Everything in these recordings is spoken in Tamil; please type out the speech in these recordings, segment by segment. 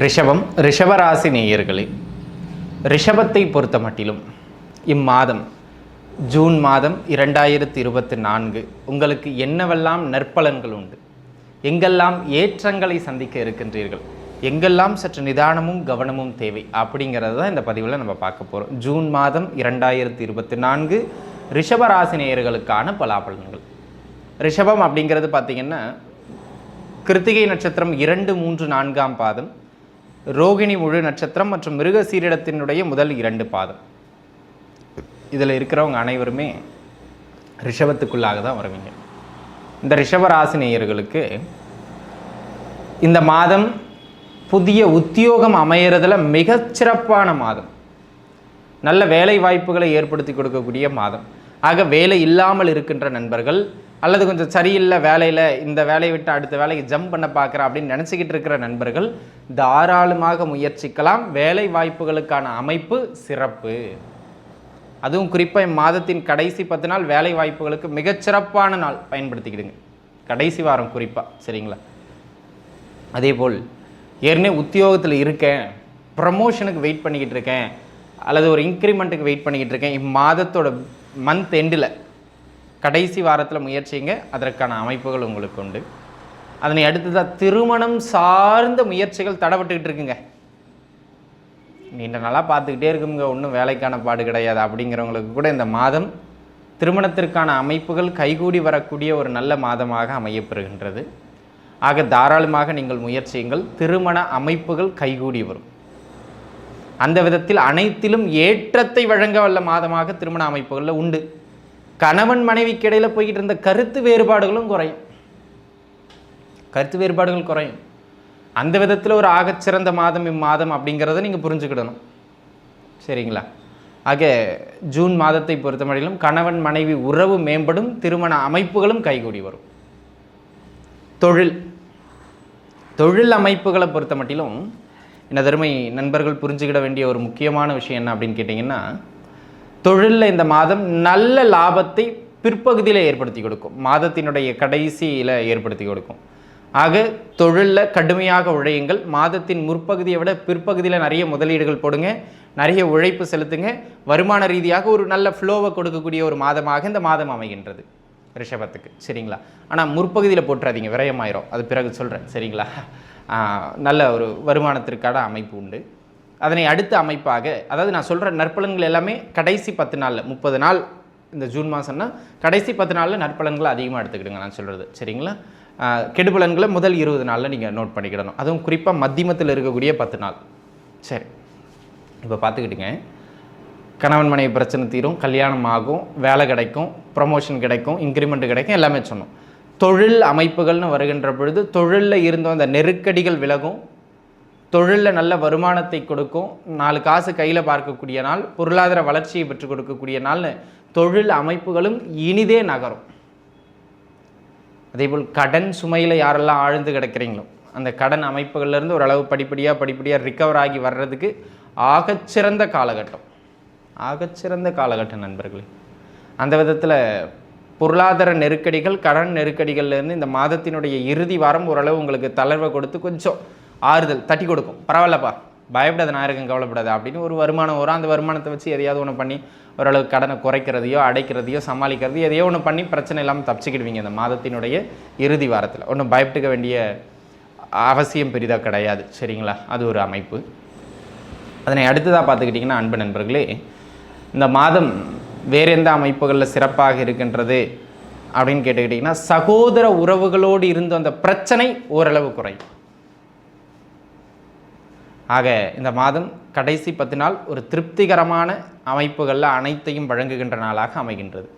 ரிஷபம் ரிஷபராசி நேயர்களே ரிஷபத்தை பொறுத்த மட்டிலும் இம்மாதம் ஜூன் மாதம் இரண்டாயிரத்தி இருபத்தி நான்கு உங்களுக்கு என்னவெல்லாம் நற்பலன்கள் உண்டு? எங்கெல்லாம் ஏற்றங்களை சந்திக்க இருக்கின்றீர்கள்? எங்கெல்லாம் சற்று நிதானமும் கவனமும் தேவை? அப்படிங்கிறது தான் இந்த பதிவில் நம்ம பார்க்க போகிறோம் ஜூன் மாதம் இரண்டாயிரத்தி இருபத்தி நான்கு ரிஷபராசி நேயர்களுக்கான பலாபலன்கள். ரிஷபம் அப்படிங்கிறது பார்த்திங்கன்னா கிருத்திகை நட்சத்திரம் இரண்டு மூன்று நான்காம் பாதம் ரோகிணி முழு நட்சத்திரம் மற்றும் மிருக சீரிடத்தினுடைய முதல் இரண்டு பாதம். இதில் இருக்கிறவங்க அனைவருமே ரிஷபத்துக்குள்ளாக தான் வருவீங்க. இந்த ரிஷபராசினியர்களுக்கு இந்த மாதம் புதிய உத்தியோகம் அமையறதுல மிகச்சிறப்பான மாதம். நல்ல வேலை வாய்ப்புகளை ஏற்படுத்தி கொடுக்கக்கூடிய மாதம். ஆக வேலை இல்லாமல் இருக்கின்ற நண்பர்கள் அல்லது கொஞ்சம் சரியில்லை வேலையில் இந்த வேலையை விட்டு அடுத்த வேலைக்கு ஜம்ப் பண்ண பார்க்குறேன் அப்படின்னு நினச்சிக்கிட்டு இருக்கிற நண்பர்கள் தாராளமாக முயற்சிக்கலாம். வேலை வாய்ப்புகளுக்கான அமைப்பு சிறப்பு. அதுவும் குறிப்பாக மாதத்தின் கடைசி பத்து நாள் வேலை வாய்ப்புகளுக்கு மிகச்சிறப்பான நாள். பயன்படுத்திக்கிடுங்க. கடைசி வாரம் குறிப்பாக சரிங்களா? அதே போல் ஏற்கனவே உத்தியோகத்தில் இருக்கேன் ப்ரமோஷனுக்கு வெயிட் பண்ணிக்கிட்டு இருக்கேன் அல்லது ஒரு இன்க்ரிமெண்ட்டுக்கு வெயிட் பண்ணிக்கிட்டு இருக்கேன். இம்மாதத்தோட மந்த் எண்டில் கடைசி வாரத்தில் முயற்சிங்க. அதற்கான அமைப்புகள் உங்களுக்கு உண்டு. அதனை அடுத்ததாக திருமணம் சார்ந்த முயற்சிகள் தடைப்பட்டுக்கிட்டு இருக்குங்க. நீண்ட நாளாக பார்த்துக்கிட்டே இருக்குங்க. ஒன்றும் வேலைக்கான பாடு கிடையாது. அப்படிங்கிறவங்களுக்கு கூட இந்த மாதம் திருமணத்திற்கான அமைப்புகள் கைகூடி வரக்கூடிய ஒரு நல்ல மாதமாக அமையப்பெறுகின்றது. ஆக தாராளமாக நீங்கள் முயற்சியுங்கள். திருமண அமைப்புகள் கைகூடி வரும். அந்த விதத்தில் அனைத்திலும் ஏற்றத்தை வழங்க வல்ல மாதமாக திருமண அமைப்புகளில் உண்டு. கணவன் மனைவிக்கு இடையில் போய்கிட்டு இருந்த கருத்து வேறுபாடுகளும் குறையும். கருத்து வேறுபாடுகள் குறையும். அந்த விதத்தில் ஒரு ஆகச்சிறந்த மாதம் இம்மாதம் அப்படிங்கிறத நீங்கள் புரிஞ்சுக்கிடணும். சரிங்களா? ஆக ஜூன் மாதத்தை பொறுத்தமட்டிலும் கணவன் மனைவி உறவு மேம்படும் திருமண அமைப்புகளும் கைகூடி வரும். தொழில். தொழில் அமைப்புகளை பொறுத்த மட்டிலும் என்ன தருமை நண்பர்கள் புரிஞ்சுக்கிட வேண்டிய ஒரு முக்கியமான விஷயம் என்ன அப்படின்னு கேட்டிங்கன்னா தொழிலில் இந்த மாதம் நல்ல லாபத்தை பிற்பகுதியில் ஏற்படுத்தி கொடுக்கும். மாதத்தினுடைய கடைசியில் ஏற்படுத்தி கொடுக்கும். ஆக தொழிலில் கடுமையாக உழையுங்கள். மாதத்தின் முற்பகுதியை விட பிற்பகுதியில் நிறைய முதலீடுகள் போடுங்க. நிறைய உழைப்பு செலுத்துங்க. வருமான ரீதியாக ஒரு நல்ல ஃப்ளோவை கொடுக்கக்கூடிய ஒரு மாதமாக இந்த மாதம் அமைகின்றது. ரிஷபத்துக்கு. சரிங்களா? ஆனால் முற்பகுதியில் போட்டுறாதீங்க விரயமாயிரும். அது பிறகு சொல்கிறேன் சரிங்களா? நல்ல ஒரு வருமானத்திற்கான அமைப்பு உண்டு. அதனை அடுத்த அமைப்பாக அதாவது நான் சொல்கிற நற்பலன்கள் எல்லாமே கடைசி பத்து நாளில் முப்பது நாள் இந்த ஜூன் மாதம்னா கடைசி பத்து நாளில் நற்பலன்களை அதிகமாக எடுத்துக்கிடுங்க நான் சொல்கிறது சரிங்களா? கெடுபலன்களை முதல் இருபது நாளில் நீங்கள் நோட் பண்ணிக்கிடணும். அதுவும் குறிப்பாக மத்தியமத்தில் இருக்கக்கூடிய பத்து நாள். சரி. இப்போ பார்த்துக்கிட்டுங்க கணவன் மனைவி பிரச்சனை தீரும் கல்யாணம் ஆகும் வேலை கிடைக்கும் ப்ரமோஷன் கிடைக்கும் இன்க்ரிமெண்ட் கிடைக்கும் எல்லாமே சொன்னோம். தொழில் அமைப்புகள்னு வருகின்ற பொழுது தொழிலில் இருந்த அந்த நெருக்கடிகள் விலகும் தொழிலில் நல்ல வருமானத்தை கொடுக்கும் நாலு காசு கையில் பார்க்கக்கூடிய நாள் பொருளாதார வளர்ச்சியை பெற்றுக் கொடுக்கக்கூடிய நாள்னு தொழில் அமைப்புகளும் இனிதே நகரும். அதேபோல் கடன் சுமையில் யாரெல்லாம் ஆழ்ந்து கிடக்கிறீங்களோ அந்த கடன் அமைப்புகள்லேருந்து ஓரளவு படிப்படியாக படிப்படியாக ரிக்கவர் ஆகி வர்றதுக்கு ஆகச்சிறந்த காலகட்டம். ஆகச்சிறந்த காலகட்டம் நண்பர்களே. அந்த விதத்தில் பொருளாதார நெருக்கடிகள் கடன் நெருக்கடிகள்லேருந்து இந்த மாதத்தினுடைய இறுதி வாரம் ஓரளவு உங்களுக்கு தளர்வை கொடுத்து கொஞ்சம் ஆறுதல் தட்டி கொடுக்கும். பரவாயில்லப்பா. பயப்படாத நான் இருக்கும் கவலைப்படாது அப்படின்னு ஒரு வருமானம் வரும். அந்த வருமானத்தை வச்சு எதையாவது ஒன்று பண்ணி ஓரளவு கடனை குறைக்கிறதையோ அடைக்கிறதையோ சமாளிக்கிறதையோ எதையோ ஒன்று பண்ணி பிரச்சனை இல்லாமல் தப்பிச்சுக்கிடுவீங்க. இந்த மாதத்தினுடைய இறுதி வாரத்தில். ஒன்றும் பயப்பட்டுக்க வேண்டிய அவசியம் பெரிதாக கிடையாது. சரிங்களா? அது ஒரு அமைப்பு. அதனை அடுத்ததாக பார்த்துக்கிட்டிங்கன்னா அன்பு நண்பர்களே இந்த மாதம் வேறு எந்த அமைப்புகளில் சிறப்பாக இருக்கின்றது அப்படின்னு கேட்டுக்கிட்டிங்கன்னா சகோதர உறவுகளோடு இருந்த அந்த பிரச்சனை ஓரளவு குறையும். ஆக இந்த மாதம் கடைசி பத்து நாள் ஒரு திருப்திகரமான அமைப்புகளில் அனைத்தையும் வழங்குகின்ற நாளாக அமைகின்றது.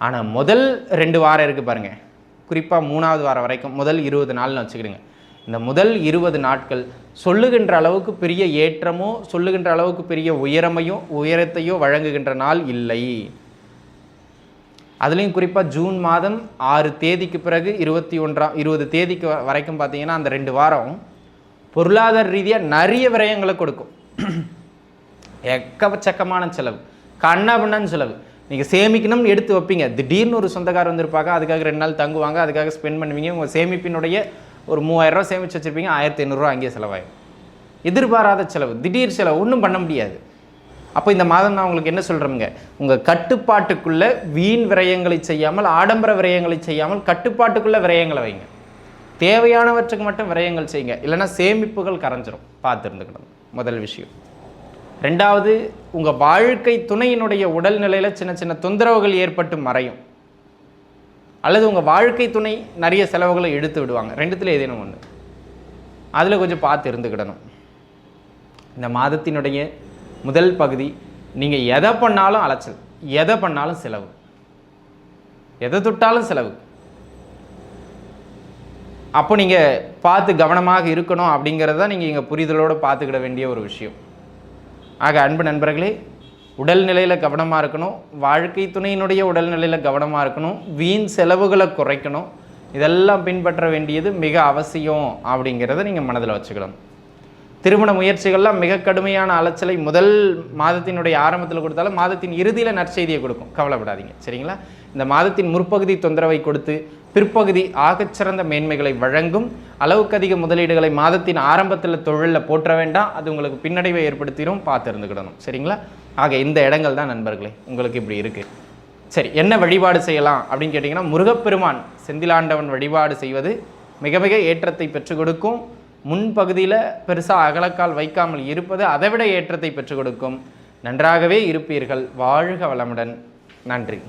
ஆனால் முதல் ரெண்டு வாரம் இருக்குது பாருங்கள் குறிப்பாக மூணாவது வாரம் வரைக்கும் முதல் இருபது நாள்னு வச்சுக்கிடுங்க. இந்த முதல் இருபது நாட்கள் சொல்லுகின்ற அளவுக்கு பெரிய ஏற்றமோ சொல்லுகின்ற அளவுக்கு பெரிய உயரமையோ உயரத்தையோ வழங்குகின்ற நாள் இல்லை. அதுலேயும் குறிப்பாக ஜூன் மாதம் ஆறு தேதிக்கு பிறகு இருபத்தி ஒன்றாம் இருபது தேதிக்கு வ- வரைக்கும் பார்த்தீங்கன்னா அந்த ரெண்டு வாரம் பொருளாதார ரீதியாக நிறைய விரயங்களை கொடுக்கும். எக்கச்சக்கமான செலவு. கண்ணாபின்னான்னு செலவு. நீங்கள் சேமிக்கணும்னு எடுத்து வைப்பீங்க. திடீர்னு ஒரு சொந்தக்காரர் வந்திருப்பாங்க. அதுக்காக ரெண்டு நாள் தங்குவாங்க. அதுக்காக ஸ்பெண்ட் பண்ணுவீங்க. உங்கள் சேமிப்பினுடைய ஒரு மூவாயிரரூவா சேமித்து வச்சுருப்பீங்க. ஆயிரத்தி ஐநூறுரூவா அங்கேயே செலவாயிடும். எதிர்பாராத செலவு. திடீர் செலவு. ஒன்றும் பண்ண முடியாது. அப்போ இந்த மாதம் நான் உங்களுக்கு என்ன சொல்கிறேங்க உங்கள் கட்டுப்பாட்டுக்குள்ளே வீண் விரயங்களை செய்யாமல் ஆடம்பர விரயங்களை செய்யாமல் கட்டுப்பாட்டுக்குள்ளே விரயங்களை வைங்க. தேவையானவற்றுக்கு மட்டும் விரயங்கள் செய்யுங்க. இல்லைன்னா சேமிப்புகள் கரைஞ்சிரும். பார்த்துருந்துக்கணும். முதல் விஷயம். ரெண்டாவது உங்கள் வாழ்க்கை துணையினுடைய உடல்நிலையில் சின்ன சின்ன தொந்தரவுகள் ஏற்பட்டு மறையும். அல்லது உங்கள் வாழ்க்கை துணை நிறைய செலவுகளை எடுத்து விடுவாங்க. ரெண்டுத்தில் ஏதேனும் ஒன்று அதில் கொஞ்சம் பார்த்து இருந்துக்கிடணும் இந்த மாதத்தினுடைய முதல் பகுதி நீங்கள் எதை பண்ணாலும் அலைச்சல். எதை பண்ணாலும் செலவு. எதை தொட்டாலும் செலவு. அப்போ நீங்கள் பார்த்து கவனமாக இருக்கணும் அப்படிங்கிறத நீங்கள் இங்கே புரிதலோடு பார்த்துக்கிட வேண்டிய ஒரு விஷயம். ஆக அன்பு நண்பர்களே உடல்நிலையில் கவனமாக இருக்கணும். வாழ்க்கை துணையினுடைய உடல்நிலையில் கவனமாக இருக்கணும். வீண் செலவுகளை குறைக்கணும். இதெல்லாம் பின்பற்ற வேண்டியது மிக அவசியம் அப்படிங்கிறத நீங்கள் மனதில் வச்சுக்கணும். திருமண முயற்சிகள்லாம் மிக கடுமையான அலைச்சலை முதல் மாதத்தினுடைய ஆரம்பத்தில் கொடுத்தாலும் மாதத்தின் இறுதியில் நற்செய்தியை கொடுக்கும். கவலைப்படாதீங்க. சரிங்களா? இந்த மாதத்தின் முற்பகுதி தொந்தரவை கொடுத்து பிற்பகுதி ஆகச்சிறந்த மேன்மைகளை வழங்கும் அளவுக்கு அதிக முதலீடுகளை மாதத்தின் ஆரம்பத்தில் தொழிலில் போற்ற வேண்டாம். அது உங்களுக்கு பின்னடைவை ஏற்படுத்திடும் பார்த்து இருந்துக்கிடணும் சரிங்களா? ஆக இந்த இடங்கள் தான் நண்பர்களே உங்களுக்கு இப்படி இருக்குது சரி என்ன வழிபாடு செய்யலாம் அப்படின்னு கேட்டிங்கன்னா முருகப்பெருமான் செந்திலாண்டவன் வழிபாடு செய்வது மிக மிக ஏற்றத்தை பெற்றுக் கொடுக்கும். முன்பகுதியில் பெருசாக அகலக்கால் வைக்காமல் இருப்பது அதைவிட ஏற்றத்தை பெற்றுக் கொடுக்கும். நன்றாகவே இருப்பீர்கள். வாழ்க வளமுடன். நன்றி.